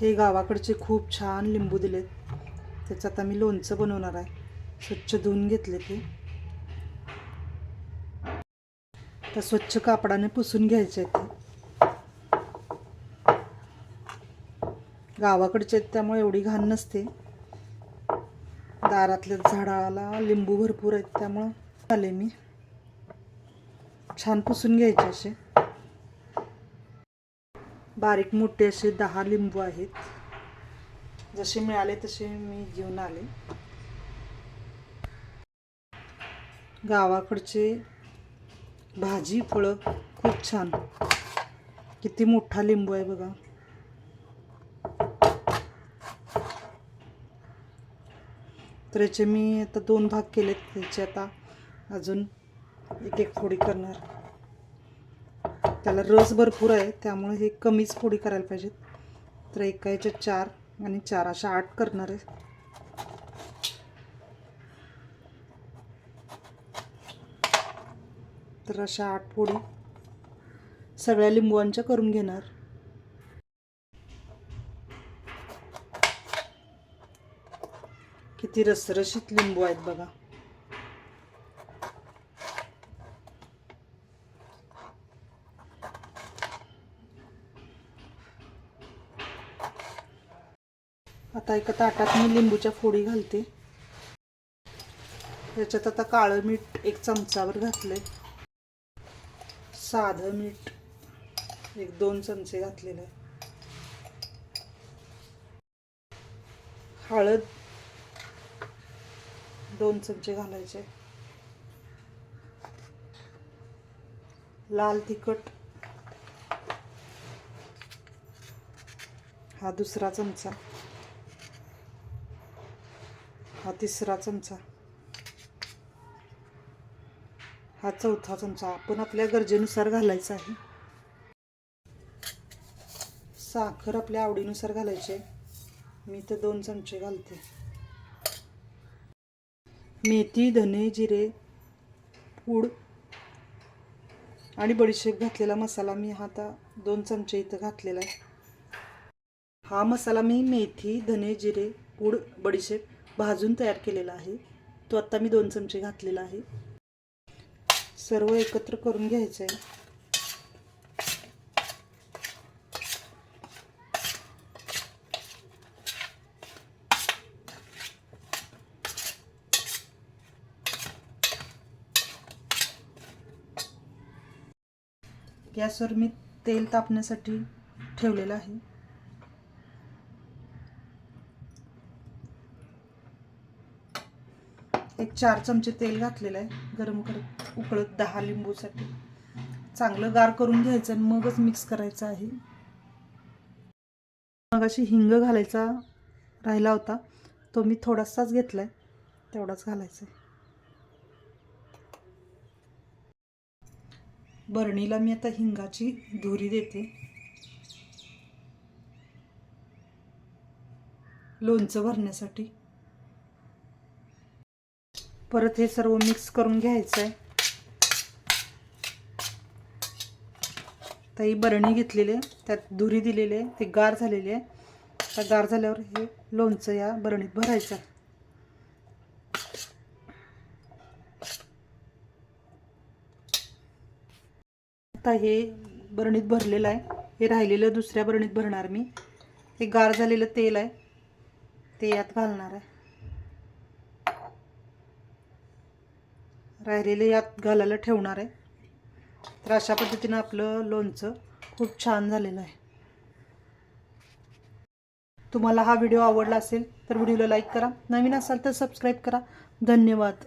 हे गावाकडचे खूप छान लिंबू दिलेत. त्याचं आता मी लोणचं बनवणार आहे. स्वच्छ धुवून घेतले ते. तर स्वच्छ कापडाने पुसून घ्यायचे ते. गावाकडचे आहेत त्यामुळे एवढी घाण नसते. दारातल्या झाडाला लिंबू भरपूर आहेत त्यामुळं आले मी. छान पुसून घ्यायचे असे. बारीक मोठे असे दहा लिंबू आहेत. जसे मिळाले तसे मी घेऊन आले. गावाकडचे भाजी फळं खूप छान. किती मोठा लिंबू आहे बघा. तर याचे मी आता दोन भाग केलेत. त्याचे आता अजून एक एक फोडी करणार. त्याला रस भरपूर आहे त्यामुळे हे कमीच फोडी करायला पाहिजेत. तर एका याच्यात चार आणि चार अशा आठ करणार आहे. तर अशा आठ फोडी सगळ्या लिंबूंच्या करून घेणार. किती रसरशीत लिंबू आहेत बघा. आता एका ताटात मी लिंबूच्या फोडी घालते. याच्यात आता काळं मीठ एक चमचावर घातले साधं मीठ एक दोन चमचे घातलेलं आहे. हळद दोन चमचे घालायचे. लाल तिखट हा दुसरा चमचा. हा तिसरा चमचा. हा चौथा चमचा आपण आपल्या गरजेनुसार घालायचा आहे. साखर आपल्या आवडीनुसार घालायचे मी तर दोन चमचे घालते. मेथी धने जिरे पूड आणि बडीशेप घातलेला मसाला मी हा आता दोन चमचे इथं घातलेला आहे. हा मसाला मी मेथी धने जिरे पूड बडीशेप भाजून तयार केलेला आहे. तो आत्ता मी दोन चमचे घातलेला आहे. सर्व एकत्र करून घ्यायचं आहे गॅसवर मी तेल तापण्यासाठी ठेवलेलं आहे. एक चार चमचे तेल घातलेलं आहे गरम करत उकळत दहा लिंबूसाठी. चांगलं गार करून घ्यायचं आणि मगच मिक्स करायचं आहे. मग अशी हिंग घालायचा राहिला होता तो मी थोडासाच घेतला आहे तेवढाच घालायचा आहे. बरणीला मी आता हिंगाची धुरी देते. लोणचं भरण्यासाठी. परत हे सर्व मिक्स करून घ्यायचं आहे तर ही बरणी घेतलेली आहे त्यात धुरी दिलेली आहे ते गार झालेली आहे. आता गार झाल्यावर हे लोणचं या बरणीत भरायचं आहे. आता हे बरणीत भरलेलं आहे. हे राहिलेलं दुसऱ्या बरणीत भरणार मी. हे गार झालेलं तेल आहे. ते यात घालणार आहे. राहिलेले यात घालायला ठेवणार आहे. तर अशा पद्धतीनं आपलं लोणचं खूप छान झालेलं आहे. तुम्हाला हा व्हिडिओ आवडला असेल तर व्हिडिओला लाईक करा. नवीन असाल तर सबस्क्राईब करा. धन्यवाद.